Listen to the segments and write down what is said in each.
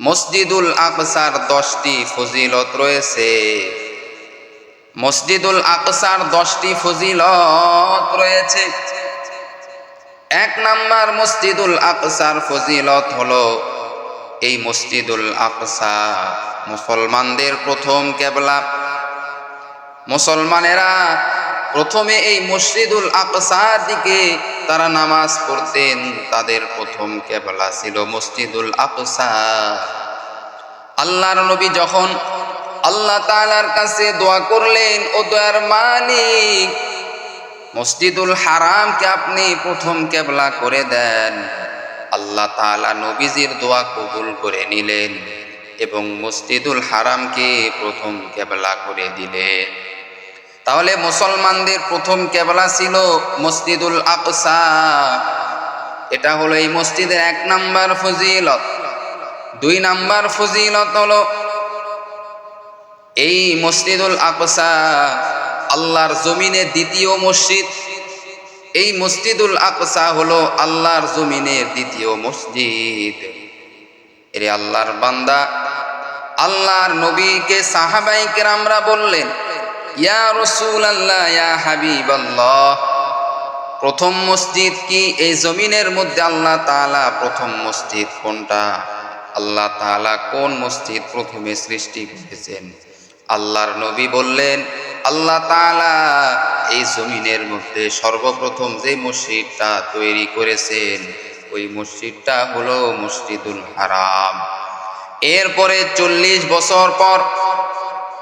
মসজিদুল আকসার দশটি ফজিলত রয়েছে। মসজিদুল আকসার দশটি ফজিলত রয়েছে। এক নাম্বার মসজিদুল আকসার ফজিলত হলো এই মসজিদুল আকসা। মুসলমানদের প্রথম কেবলা। মুসলমানেরা প্রথমে এই মসজিদুল আকসার দিকে তারা নামাজ পড়তেন। তাদের প্রথম কেবলা ছিল মসজিদুল আকসা। আল্লাহর নবী যখন আল্লাহ তাআলার কাছে দোয়া করলেন, ও দয়ার মালিক, মসজিদুল হারামকে আপনি প্রথম কেবলা করে দেন। আল্লাহ তাআলা নবীজির দোয়া কবুল করে নিলেন এবং মসজিদুল হারামকে প্রথম কেবলা করে দিলেন। তাহলে মুসলমানদের প্রথম কেবলা ছিল মসজিদুল আকসা। এটা হলো এই মসজিদের এক নাম্বার ফজিলত। দুই নাম্বার ফজিলত হলো এই মসজিদুল আকসা, আল্লাহর জমিনের দ্বিতীয় মসজিদ। এই মসজিদুল আকসা হলো আল্লাহর জমিনের দ্বিতীয় মসজিদ। এরে আল্লাহর বান্দা, আল্লাহর নবীকে সাহাবাইকে আমরা বললেন ইয়া রসুল আল্লাহ ইয়া হাবিব প্রথম মসজিদ কি? এই জমিনের মধ্যে আল্লাহ তাআলা প্রথম মসজিদ কোনটা? আল্লাহ তাআলা কোন মসজিদ প্রথমে সৃষ্টি করেছেন? আল্লাহর নবী বললেন, আল্লাহ তাআলা এই জমিনের মধ্যে সর্বপ্রথম যে মসজিদটা তৈরি করেছেন, ওই মসজিদটা হলো মসজিদুল হারাম। এরপরে চল্লিশ বছর পর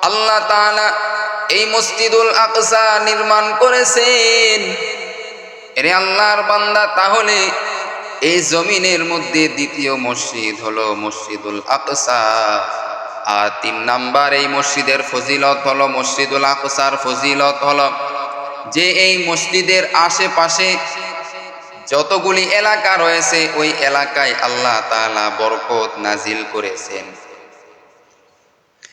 আল্লাহ তাআলা এই মসজিদুল আকসা নির্মাণ করেছেন। এরে আল্লাহর বান্দা, তাহলে এই জমিনের মধ্যে দ্বিতীয় মসজিদ হলো মসজিদুল আকসা। আর তিন নাম্বার, এই মসজিদের ফজিলত হলো, মসজিদুল আকসার ফজিলত হলো যে এই মসজিদের আশেপাশে যতগুলি এলাকা রয়েছে, ওই এলাকায় আল্লাহ তাআলা বরকত নাজিল করেছেন।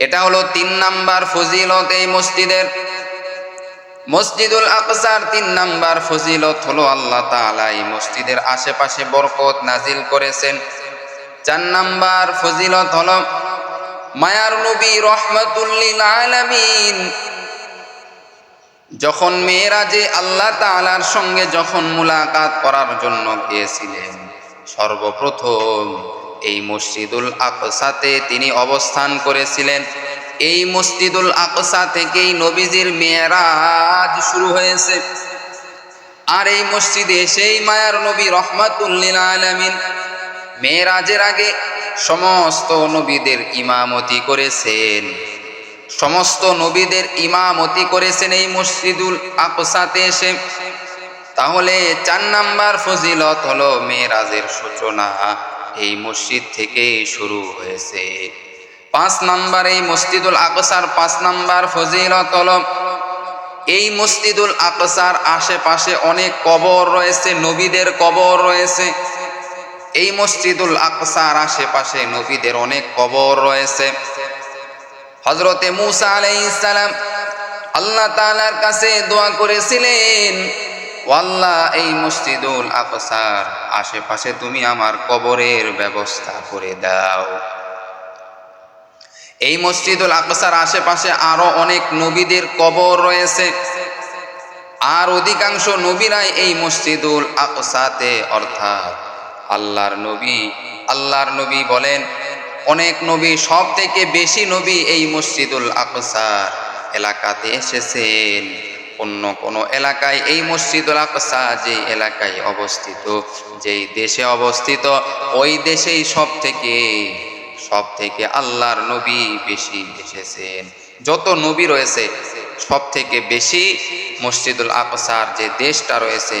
এটা হলো তিন নাম্বার ফজিলত এই মসজিদের। মসজিদুল আকসার তিন নাম্বার ফজিলত হলো আল্লাহ তাআলা এই মসজিদের আশেপাশে বরকত নাজিল করেছেন। চার নাম্বার ফজিলত হলো, মায়ার নবী রহমাতুল্লিল আলামিন, যখন মেয়েরা যে আল্লাহ তাআলার সঙ্গে যখন মুলাকাত করার জন্য গিয়েছিলেন, সর্বপ্রথম এই মসজিদুল আকসাতে তিনি অবস্থান করেছিলেন। এই মসজিদুল আকসা থেকেই নবীজির মেয়েরাজ শুরু হয়েছে। আর এই মসজিদে সেই মায়ার নবী রহমাতুল্লিল আলামিন। মেয়েরাজের আগে সমস্ত নবীদের ইমামতি করেছেন। সমস্ত নবীদের ইমামতি করেছেন এই মসজিদুল আকসাতে এসে। তাহলে চার নাম্বার ফজিলত হলো মেয়েরাজের সূচনা। এই মসজিদ থেকে শুরু হয়েছে। পাঁচ নাম্বার এই মসজিদুল আকসার, পাঁচ নাম্বার ফজিলত এই মসজিদুল আকসার আশেপাশে অনেক কবর রয়েছে, নবীদের কবর রয়েছে। এই মসজিদুল আকসার আশেপাশে নবীদের অনেক কবর রয়েছে। হজরতে মুসা আলাইসালাম আল্লাহ তালার কাছে দোয়া করেছিলেন ও আল্লাহ এই মসজিদুল আকসার, আশেপাশে তুমি আমার কবরের ব্যবস্থা করে দাও। এই মসজিদুল আকসার আশেপাশে আরও অনেক নবীদের কবর রয়েছে। আর অধিকাংশ নবীরাই এই মসজিদুল আকসাতে, অর্থাৎ আল্লাহর নবী আল্লাহর নবী বলেন, অনেক নবী সব থেকে বেশি নবী এই মসজিদুল আকসার এলাকাতে এসেছেন। অন্য কোনো এলাকায়, এই মসজিদুল আকসা যে এলাকায় অবস্থিত, যেই দেশে অবস্থিত, ওই দেশেই সব থেকে সব থেকে আল্লাহর নবী বেশি এসেছেন। যত নবী রয়েছে সব থেকে বেশি মসজিদুল আকসার যে দেশটা রয়েছে,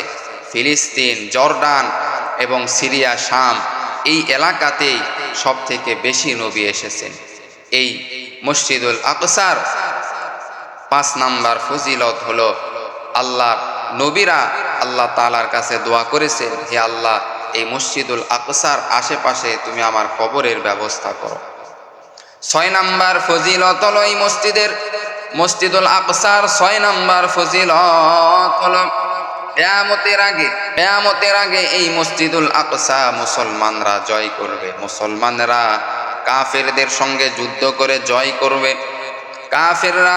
ফিলিস্তিন, জর্ডান এবং সিরিয়া, শাম, এই এলাকাতেই সব থেকে বেশি নবী এসেছেন। এই মসজিদুল আকসার পাঁচ নাম্বার ফজিলত হলো আল্লাহ, নবীরা আল্লাহ তালার কাছে দোয়া করেছে, হে আল্লাহ, এই মসজিদুল আকসার আশেপাশে তুমি আমার কবরের ব্যবস্থা করো। ছয় নাম্বার ফজিলত হলো এই মসজিদের, মসজিদুল আকসার ছয় নাম্বার ফজিলত হলো কেয়ামতের আগে কেয়ামতের আগে এই মসজিদুল আকসা মুসলমানরা জয় করবে, মুসলমানরা কাফেরদের সঙ্গে যুদ্ধ করে জয় করবে, কাফেররা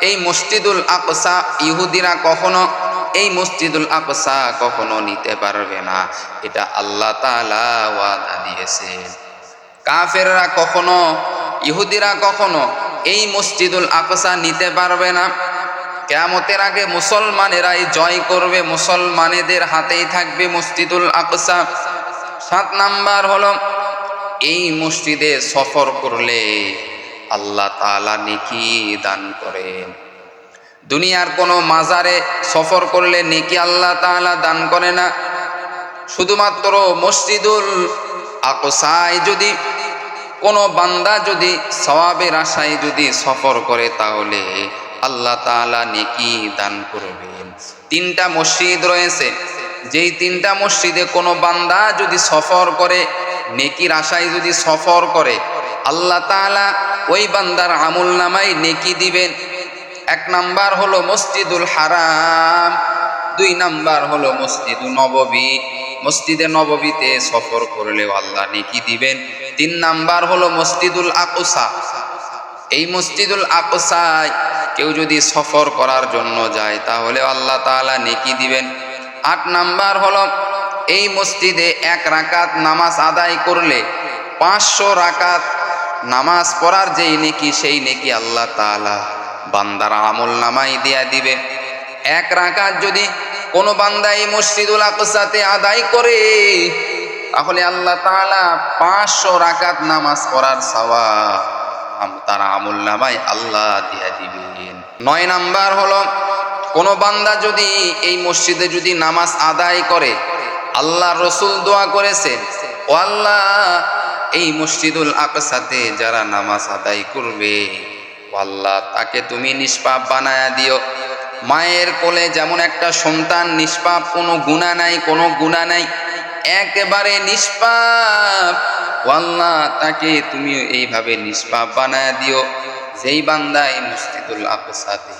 এই মসজিদুল আকসা ইহুদিরা কখনো এই মসজিদুল আকসা কখনো নিতে পারবে না। এটা আল্লাহ তাআলা ওয়াদা দিয়েছেন কাফেররা কখনো, ইহুদিরা কখনো এই মসজিদুল আকসা নিতে পারবে না। কেয়ামতের আগে মুসলমানেরাই জয় করবে, মুসলমানেদের হাতেই থাকবে মসজিদুল আকসা। সাত নাম্বার হলো, এই মসজিদে সফর করলে আল্লাহ তাআলা নেকি দান করেন। দুনিয়ার কোনো মাজারে সফর করলে নেকি আল্লাহ তাআলা দান করে না। শুধুমাত্র মসজিদুল আকসায় যদি, কোনো বান্দা যদি সওয়াবের আশায় যদি সফর করে তাহলে আল্লাহ তাআলা নেকি দান করবেন। তিনটা মসজিদ রয়েছে, যেই তিনটা মসজিদে কোনো বান্দা যদি সফর করে, নেকির আশায় যদি সফর করে আল্লাহ তাআলা ওই বান্দার আমুল নামাই নেকি দিবেন। এক নাম্বার হলো মসজিদুল হারাম, দুই নাম্বার হলো মসজিদুল নববী। মসজিদে নববীতে সফর করলেও আল্লাহ নেকি দিবেন। তিন নাম্বার হলো মসজিদুল আকসা। এই মসজিদুল আকসায় কেউ যদি সফর করার জন্য যায়, তাহলে আল্লাহ তাআলা নেকি দিবেন। আট নাম্বার হলো এই মসজিদে এক রাকাত নামাজ আদায় করলে পাঁচশো রাকাত নামাজ পড়ার যেই নেকি, সেই নেকি আল্লাহ তাআলা বান্দার আমল নামাই দিয়া দিবে। এক রাকাত যদি কোনো বান্দা এই মসজিদুল আকসাতে আদায় করে, তাহলে আল্লাহ তাআলা পাঁচশো রাকাত নামাজ পড়ার সওয়া তার আমল নামাই আল্লাহ দিয়া দিবেন। নয় নাম্বার হলো, কোনো বান্দা যদি এই মসজিদে যদি নামাজ আদায় করে, আল্লাহ রসুল দোয়া করেছেন, ও আল্লাহ এই মসজিদুল আকসাতে যারা নামাজ আদায় করবে, আল্লাহ তাকে তুমি নিষ্পাপ বানায়া দিও। মায়ের কোলে যেমন একটা সন্তান নিষ্পাপ, কোনো গুণা নাই, কোনো গুণা নাই, একেবারে নিষ্পাপ। আল্লাহ তাকে তুমি এইভাবে নিষ্পাপ বানায়া দিও। যেই বান্দা এই মসজিদুল আকসাতে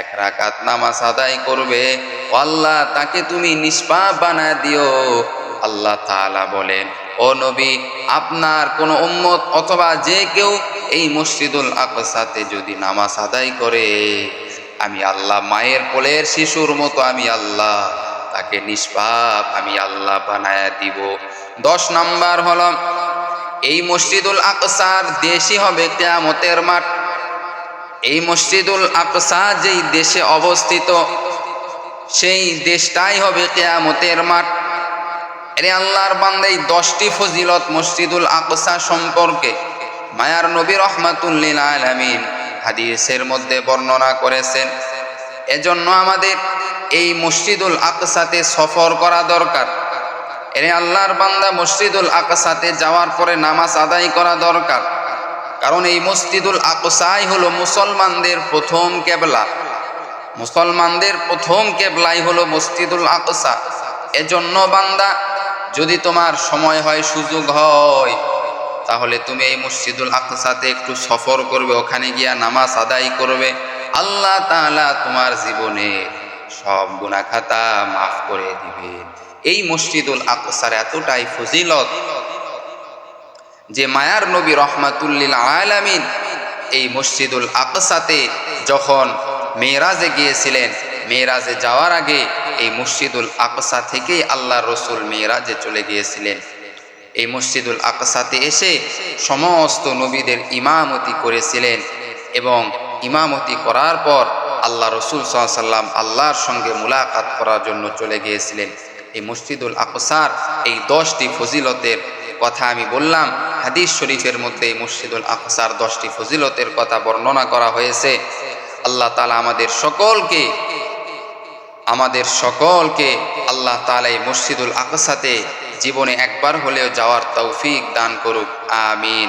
এক রাকাত নামাজ আদায় করবে, আল্লাহ তাকে তুমি নিষ্পাপ বানায় দিও। আল্লাহ তাআলা বলেন ও নবী, আপনার কোনো উম্মত অথবা যে কেউ এই মসজিদুল আকসাতে যদি নামাজ আদায় করে, আমি আল্লাহ মায়ের কোলের শিশুর মতো আমি আল্লাহ, তাকে নিষ্পাপ আমি আল্লাহ বানায়া দিব। দশ নাম্বার হল, এই মসজিদুল আকসার দেশই হবে কেয়ামতের মাঠ। এই মসজিদুল আকসা যেই দেশে অবস্থিত, সেই দেশটাই হবে কেয়ামতের মাঠ। এরে আল্লাহর বান্দাই দশটি ফজিলত মসজিদুল আকসা সম্পর্কে মায়ার নবী রহমাতুল্লিল আলামিন হাদিসের মধ্যে বর্ণনা করেছেন। এজন্য আমাদের এই মসজিদুল আকসাতে সফর করা দরকার। এরে আল্লাহর বান্দা মসজিদুল আকসাতে যাওয়ার পরে নামাজ আদায় করা দরকার। কারণ এই মসজিদুল আকসাই হলো মুসলমানদের প্রথম কেবলা। মুসলমানদের প্রথম কেবলাই হলো মসজিদুল আকসা। এজন্য বান্দা যদি তোমার সময় হয়, সুযোগ হয়, তাহলে তুমি এই মসজিদুল আকসাতে একটু সফর করবে, ওখানে গিয়া নামাজ আদায় করবে। আল্লাহ তাআলা তোমার জীবনে সব গুনাহ খাতা মাফ করে দিবে। এই মসজিদুল আকসার এতটাই ফজিলত যে মায়ার নবী রহমাতুল্লিল আলামিন এই মসজিদুল আকসাতে যখন মেয়েরাজে গিয়েছিলেন, মেয়েরাজে যাওয়ার আগে এই মসজিদুল আকসা থেকেই আল্লাহ রসুল মেয়েরাজে চলে গিয়েছিলেন। এই মসজিদুল আকসাতে এসে সমস্ত নবীদের ইমামতি করেছিলেন এবং ইমামতি করার পর আল্লাহ রসুল সাল্লাম আল্লাহর সঙ্গে মুলাকাত করার জন্য চলে গিয়েছিলেন। এই মসজিদুল আকসার এই দশটি ফজিলতের কথা আমি বললাম। হাদিস শরীফের মধ্যে এই মসজিদুল আকসার দশটি ফজিলতের কথা বর্ণনা করা হয়েছে। আল্লাহ তালা আমাদের সকলকে আমাদের সকলকে আল্লাহ তালাই মসজিদুল আকসাতে জীবনে একবার হলেও যাওয়ার তৌফিক দান করুক। আমিন।